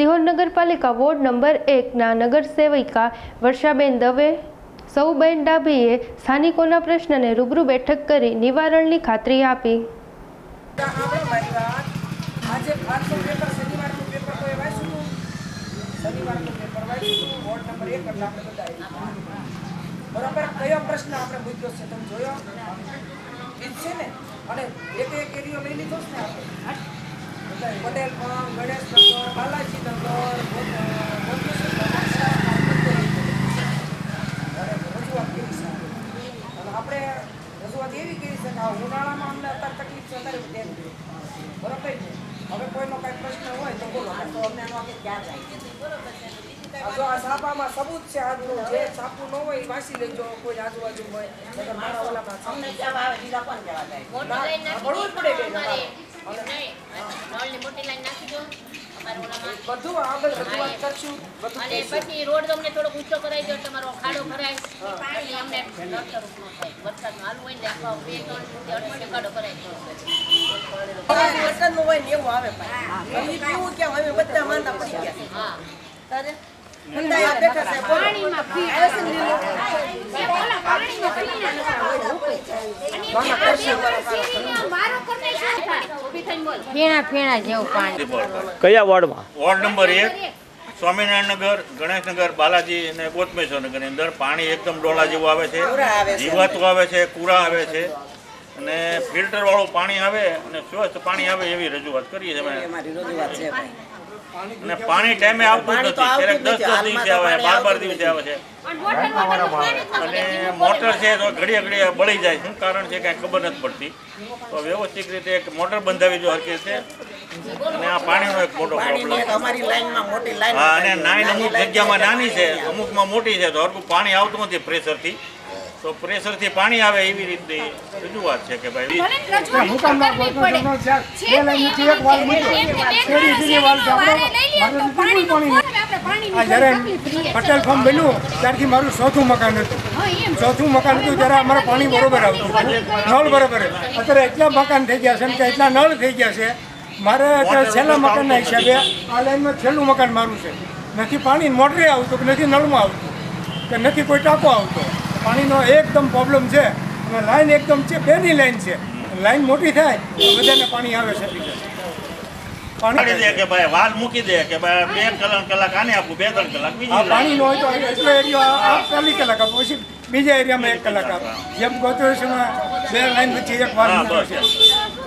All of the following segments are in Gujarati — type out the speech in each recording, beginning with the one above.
સિહોર નગરપાલિકા વોર્ડ નંબર એકના નગરસેવિકા વર્ષાબેન દવે, સૌબેન ડાભીએ સ્થાનિકોના પ્રશ્નને રૂબરૂ બેઠક કરી નિવારણની ખાતરી આપી. પટેલ પણ, ગણેશ નગર બાલાજી નગર મોતીસર નગર, અને રજૂઆત કેવી છે અને આપણે રજૂઆત એવી કરી છે કે આ ઉનાળામાં અમને અત્યારે તકલીફ છે અત્યારે તેમ બરોબર છે હવે કોઈનો કાંઈ પ્રશ્ન હોય તો બોલો તો અમને આનો આગળ ક્યાં જાય આ જો આ છાપામાં સબૂત છે આજનું જે છાપું હોય લેજો કોઈ આજુબાજુ હોય મારા ઓલામાં છાપું જાય? મોટી લાઈન નાખી પડે બેન અમારે. બધું આગળ રજૂઆત કરશું બધું અને કહીશું. પછી રોડ તમને થોડોક ઊંચો કરાવી દો તમારો ખાડો ભરાય. પછી અમને નડતરૂપ ન થાય હોય ને બે ત્રણ અઠવાડિયે ખાડો ભરાઈ ગયો વરસાદનું હોય ને એવું આવે પાછું. હવે ઈ હવે બધા માંદા પડી ગયા તારે? આ બેઠા છે. બોલો. આવે છે. ને લીલું? ફેણા ફેણા જેવું પાણી. કયા વોર્ડમાં? વોર્ડ નંબર એક સ્વામિનારાયણ નગર ગણેશનગર બાલાજી અને કોટમેશ્વર નગરની અંદર પાણી એકદમ ડોલા જેવું આવે છે. પૂરા આવે છે. જીવાતું આવે છે કુરા આવે છે. અને ફિલ્ટર વાળું પાણી આવે અને સ્વચ્છ પાણી આવે એવી રજૂઆત કરીએ છીએ અમારી રજૂઆત છે ભાઈ. અને પાણી ટાઈમે આવતું જ નથી. ક્યારેક દસ દસ દિવસે આવે બાર બાર દિવસે આવે છે. અને મોટર છે તો ઘડીએ ઘડીએ બળી જાય શું કારણ છે કાંઈ ખબર નથી પડતી. તો વ્યવસ્થિત રીતે એક મોટર બંધાવી જો હરકે છે. અને આ પાણીનો એક મોટો પ્રોબ્લેમ એક અમારી લાઈનમાં મોટી લાઈન હા અને નાઈન નાની અમુક જગ્યામાં નાની છે અમુકમાં મોટી છે તો હરકું પાણી આવતું નથી પ્રેશરથી તો પ્રેશરથી પાણી આવે એવી રીતની રજૂઆત છે કે ભાઈ જ્યારે પટેલ ફાર્મ બન્યું ત્યારથી મારું ચોથું મકાન હતું. ચોથું મકાન હતું ત્યારે અમારે પાણી બરોબર આવતું નળ બરોબર અત્યારે એટલા મકાન થઈ ગયા છે ને કે એટલા નળ થઈ ગયા છે. મારે અત્યારે છેલ્લા મકાનના હિસાબે આ લાઈનમાં છેલ્લું મકાન મારું છે. નથી પાણી મોટરે આવતું કે નથી નળમાં આવતું. કે નથી કોઈ ટાંકો આવતો. પાણીનો એકદમ પ્રોબ્લેમ છે. અને લાઈન એકદમ છે બેની લાઈન છે. લાઈન મોટી થાય તો બધાને પાણી આવે છે. પાણી દે કે ભાઈ વાલ મૂકી દે કે ભાઈ બે કલાક કલાક આને આપું બે ત્રણ કલાક બીજી પાણી નો હોય તો એટલો એરિયો આ ચાલીસ કલાક આપો પછી બીજા એરિયામાં એક કલાક આપો. જેમ કોર્પોરેશનમાં બે લાઈન વચ્ચે એક વાર. છે.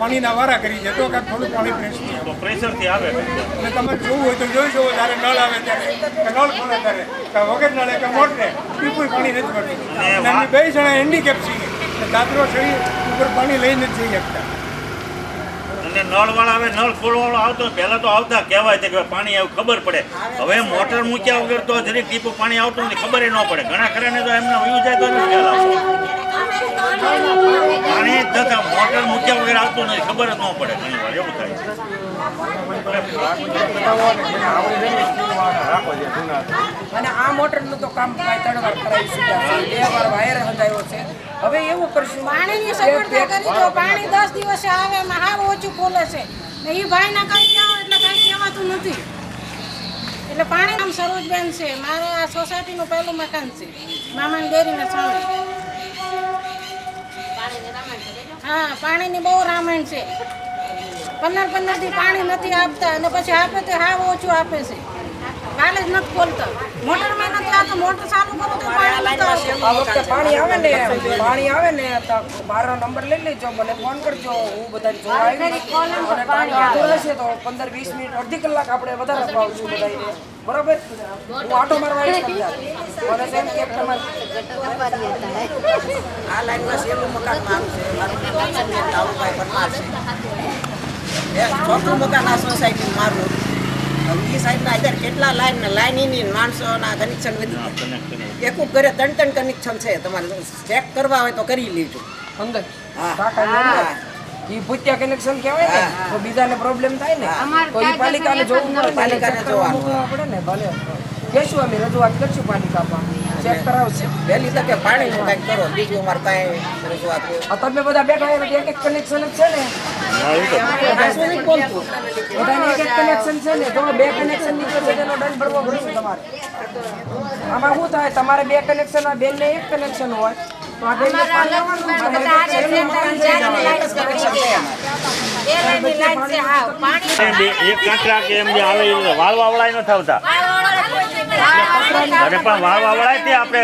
પાણીના વારા કરી છે તો કાંઈક થોડું પાણી ફ્રેશ તો પ્રેશરથી આવે. અને તમારે જોવું હોય તો જોઈ જુઓ જ્યારે નળ આવે ત્યારે કે નળ ખોલે ત્યારે કે વગર નળે કે મોટરે એ કોઈ પાણી નથી અમે બે જણા હેન્ડીકેપ છીએ. કે દાદરો ચડી ઉપર પાણી લઈને જ જઈ શકતા. અને નળવાળા હવે નળ ખોલવાળો આવતો પહેલાં તો આવતા કહેવાય છે કે પાણી આવ્યું ખબર પડે. હવે મોટર મૂક્યા વગર તો જરીક ટીપું પાણી આવતું નથી ખબર ન પડે. ઘણા ખરાને તો એમને વયું જાય તો નથી ખ્યાલ આવતો પાણી મોટર મૂક્યા વગર આવતું નથી ખબર જ ન પડે ઘણી વાર એવું થાય અને આ મોટરનું તો કામ ત્રણ વાર કરાવી શક્યા છે. બે વાર વાયર હંધાયો છે. હવે એવું કરશું પાણીની સગવડતા કરી દો પાણી દસ દિવસે આવે એમાં હાવ ઓછું ખોલે છે. ને એ ભાઈના કાંઈ કહેવા એટલે કાંઈ કહેવાતું નથી. એટલે પાણી આમ સરોજબેન છે. મારે આ સોસાયટીનું પહેલું મકાન છે. મામાની ડેરીના સામે. હા પાણીની બહુ રામાયણ છે. પંદર પંદરથી પાણી નથી આપતા અને પછી આપે તે હાવ ઓછું આપે છે. કાલે જ નથી ખોલતા મોટરમાં નથી આવતું મોટર ચાલુ કરો તો પાણી આવતું. આવે ને પાણી આવે ને તો મારો નંબર લઈ લેજો મને ફોન કરજો હું બધા જોવા આવી પાણી રહેશે તો પંદર વીસ મિનિટ અડધી કલાક આપણે વધારે ભાવશું બધાને બરાબર? હું આટો મારવા. મને તેમ કે તમારે આ લાઈનમાં સેલું મકાન મારું છે. મારું નામ છે. ચોથું મકાન આ સોસાયટી મારું એ સાઈડના અત્યારે કેટલા લાઈન ને લાઈનની માણસોના કનેક્શન વધી એક ઘરે ત્રણ ત્રણ કનેક્શન છે. તમારે ચેક કરવા હોય તો કરી લેજો. હા. કાકાની અંદર કનેક્શન કહેવાય ને તો બીજાને પ્રોબ્લેમ થાય ને તો ઈ પાલિકાને જોવું પડે. પાલિકાને જોવાનું. પડે ને ભલે. કહેશું અમે રજૂઆત કરશું પાલિકામાં. ચેક કરાવશે. વહેલી તકે પાણીનું કંઈક કરો. બીજું અમારે કાંઈ રજૂઆત તમે બધા બેઠા એક એક કનેક્શન જ છે ને. એક કનેક્શન છે ને તો બે કનેક્શન નીકળે છે તેનો દંડ ભરવો પડશે તમારે આમાં શું થાય તમારે બે કનેક્શન હોય બેનને એક કનેક્શન હોય તો આ બેનને ને કે એમ. જે આવે વાળવા વળાય આવતા અને પણ વાળવા વળાય તે આપણે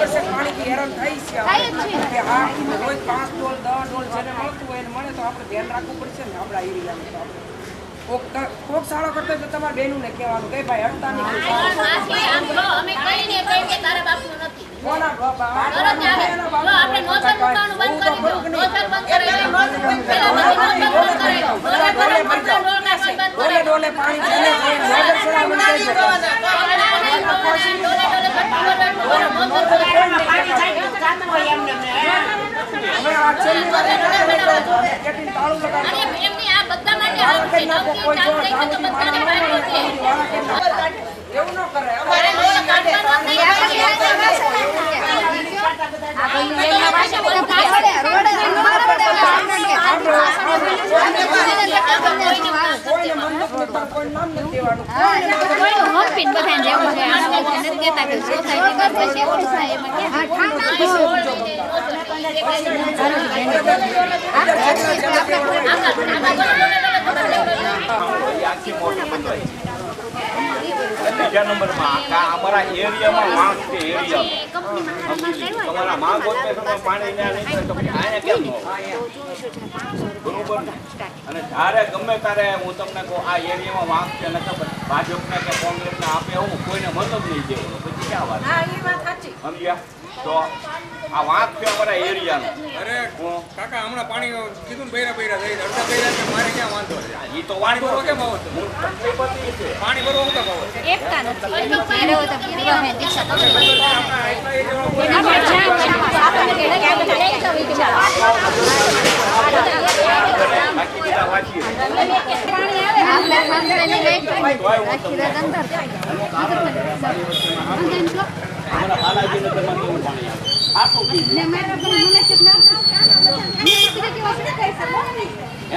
100% પાણીથી હેરાન થઈ છે કે હા રોજ 5 ડોલ દસ ડોલ જેને મળતું હોય એને મળે તો આપણે ધ્યાન રાખવું પડશે ને આપણા એરિયામાં કોક કોક સાળો કરતો તો તમારા બેનું કહેવાનું કે ભાઈ અડતા નહીં. અમે બાપા? આપણે પાણી છેલ્લી વાર એને કેટલી કોઈ છે. નવથી ચાલુ થઈ છે તો બધાને ફાયદો છે. એવું ન કરે મારે ડોલ કાઢવાનો જ નહીં. કોઈને મન નથી પણ કોઈ નામ નથી દેવાનું બીજા નંબરમાં અમારા એરિયામાં માંગ છે એરિયા. તમારા માંગ તમે પાણી ના નહીં. તો પછી કેમ બરોબર અને જ્યારે ગમે ત્યારે હું તમને કહું આ એરિયામાં માંગ છે ને ખબર ભાજપને કે કોંગ્રેસને આપે હું કોઈને મતલબ નહીં દેવાનો પછી ક્યાં વાત? હા એ વાત સાચી. સમજ્યા? તો આ વાંક છે અમારા એરિયાનો. અરે કાકા હમણાં પાણી કીધું ને બૈરા બૈરા થઈ અડધા બૈરા છે મારે ક્યાં વાંધો ભરવા કેમ આવો પાણી ભરવા કેમ આવો તમે? હું તકલીફ હતી એ છે પાણી ભરવા હું કેમ આવો છો? એકતા નથી બાકી બધા વાંચીએ અમારા બાલાજી નગરમાં કેવું પાણી આવે આખું પીવું. હે? હે? અને કોઈ લેવાય લઈ લેજો પાણી કેટલા આવે પાણી મારો હોય તો ના ના એ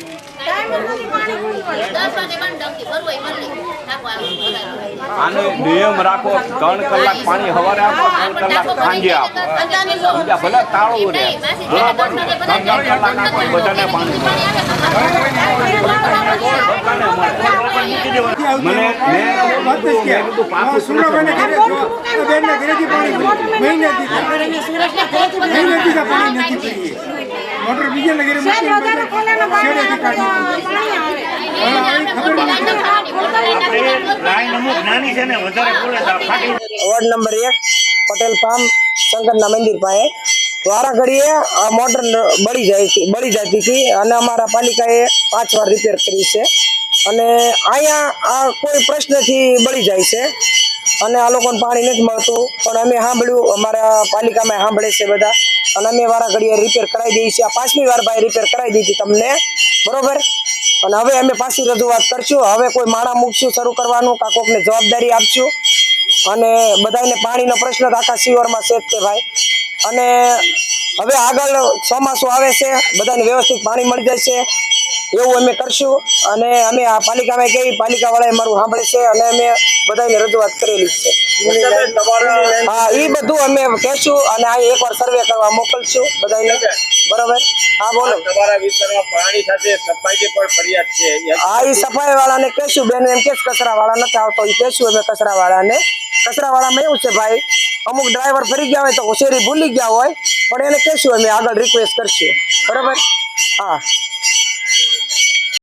આનો નિયમ રાખો ત્રણ કલાક પાણી સવારે આપો ત્રણ કલાક સાંજે આપો બીજા ભલે તાળું રે બરાબર? ત્રણ કલાક આપો બધાને પાણી. મને મેં સુરભાઈને ઘરે ઘરેથી મહિને દીધા. મહિને દીધા પાણી નથી પીએ. મોટર અમુક નાની છે ને વધારે બોલે તો આ વોર્ડ નંબર એક પટેલ ફાર્મ શંકરના મંદિર પાસે. વારા ઘડીએ આ મોટર બળી જાય છે બળી જતી હતી અને અમારા પાલિકાએ પાંચ વાર રિપેર કરી છે. અને અહીંયા આ કોઈ પ્રશ્નથી બળી જાય છે. અને આ લોકોને પાણી નથી મળતું. પણ અમે સાંભળ્યું અમારા પાલિકામાં સાંભળે છે બધા. અને અમે વારા ઘડીએ રિપેર કરાવી દઈએ છીએ. આ પાંચમી વાર ભાઈ રિપેર કરાવી દીધી તમને. બરોબર? અને હવે અમે પાછી રજૂઆત કરશું. હવે કોઈ માણા મૂકશું શરૂ કરવાનું કાં કોકને જવાબદારી આપશું? અને બધાને પાણીનો પ્રશ્ન આખા શિવરમાં છે તે ભાઈ. અને હવે આગળ ચોમાસું આવે છે બધાને વ્યવસ્થિત પાણી મળી જાય છે એવું અમે કરશું. અને અમે આ પાલિકામાં કેવી પાલિકાવાળાએ મારું સાંભળે છે અને અમે બધાને રજૂઆત કરેલી છે. હા એ બધું અમે કહેશું અને આ એકવાર સર્વે કરવા મોકલશું બધાને બરોબર? હા બોલો. તમારા વિસ્તારમાં પાણી સાથે સફાઈની પણ ફરિયાદ છે હા એ સફાઈ વાળાને કહેશું બેન એમ કે કચરા વાળા નથી આવતો એ કહેશું અમે કચરા વાળાને કચરા વાળામાં એવું છે ભાઈ અમુક ડ્રાઈવર ફરી ગયા હોય તો હોશિયારી ભૂલી ગયા હોય પણ એને કહેશું અમે આગળ રિક્વેસ્ટ કરશું. બરાબર? હા.